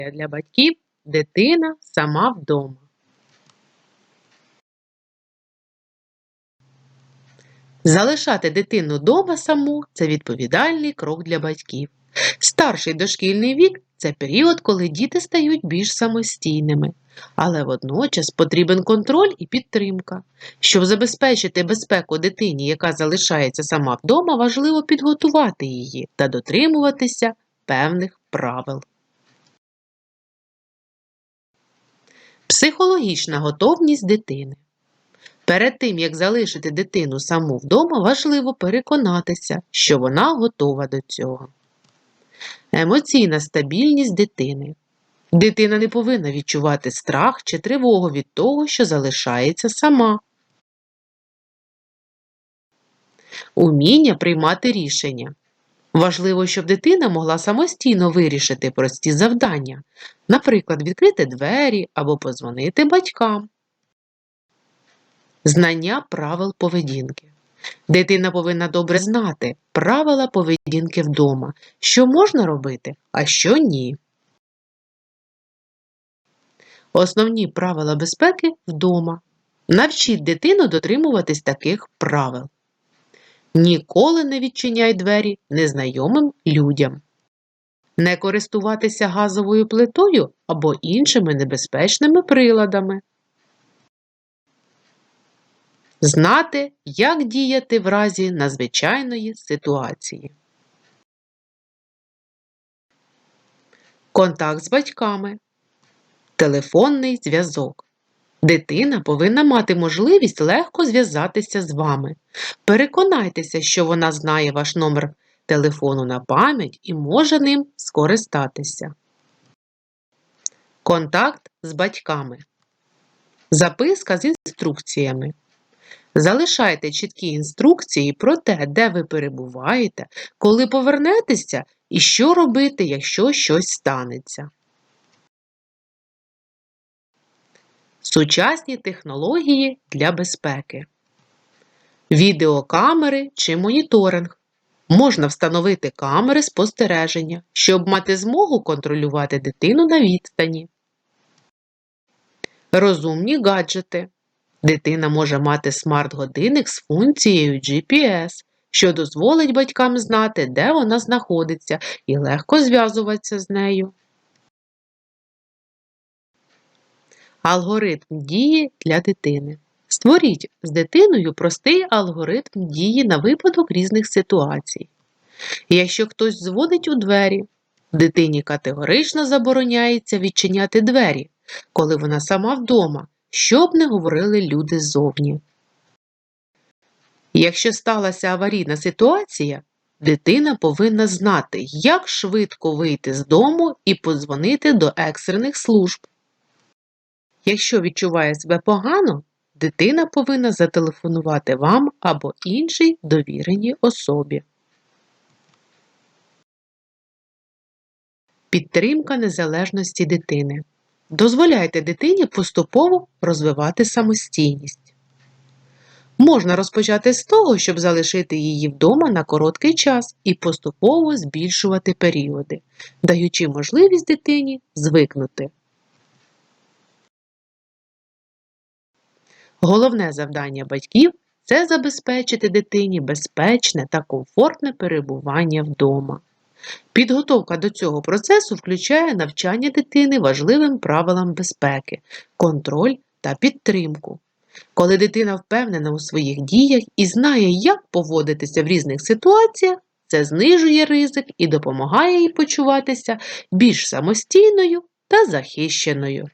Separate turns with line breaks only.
для батьків дитина сама вдома. Залишати дитину вдома саму це відповідальний крок для батьків. Старший дошкільний вік це період, коли діти стають більш самостійними, але водночас потрібен контроль і підтримка. Щоб забезпечити безпеку дитині, яка залишається сама вдома, важливо підготувати її та дотримуватися певних правил. Психологічна готовність дитини. Перед тим, як залишити дитину саму вдома, важливо переконатися, що вона готова до цього. Емоційна стабільність дитини. Дитина не повинна відчувати страх чи тривогу від того, що залишається сама. Уміння приймати рішення. Важливо, щоб дитина могла самостійно вирішити прості завдання, наприклад, відкрити двері або подзвонити батькам. Знання правил поведінки. Дитина повинна добре знати правила поведінки вдома, що можна робити, а що ні. Основні правила безпеки вдома. Навчіть дитину дотримуватись таких правил. Ніколи не відчиняй двері незнайомим людям. Не користуватися газовою плитою або іншими небезпечними приладами. Знати, як діяти в разі надзвичайної ситуації. Контакт з батьками. Телефонний зв'язок. Дитина повинна мати можливість легко зв'язатися з вами. Переконайтеся, що вона знає ваш номер телефону на пам'ять і може ним скористатися. Контакт з батьками. Записка з інструкціями. Залишайте чіткі інструкції про те, де ви перебуваєте, коли повернетеся і що робити, якщо щось станеться. Сучасні технології для безпеки. Відеокамери чи моніторинг. Можна встановити камери спостереження, щоб мати змогу контролювати дитину на відстані. Розумні гаджети. Дитина може мати смарт-годинник з функцією GPS, що дозволить батькам знати, де вона знаходиться, і легко зв'язуватися з нею. Алгоритм дії для дитини. Створіть з дитиною простий алгоритм дії на випадок різних ситуацій. Якщо хтось дзвонить у двері, дитині категорично забороняється відчиняти двері, коли вона сама вдома, щоб не говорили люди ззовні. Якщо сталася аварійна ситуація, дитина повинна знати, як швидко вийти з дому і подзвонити до екстрених служб. Якщо відчуває себе погано, дитина повинна зателефонувати вам або іншій довіреній особі. Підтримка незалежності дитини. Дозволяйте дитині поступово розвивати самостійність. Можна розпочати з того, щоб залишити її вдома на короткий час і поступово збільшувати періоди, даючи можливість дитині звикнути. Головне завдання батьків це забезпечити дитині безпечне та комфортне перебування вдома. Підготовка до цього процесу включає навчання дитини важливим правилам безпеки, контроль та підтримку. Коли дитина впевнена у своїх діях і знає, як поводитися в різних ситуаціях, це знижує ризик і допомагає їй почуватися більш самостійною та захищеною.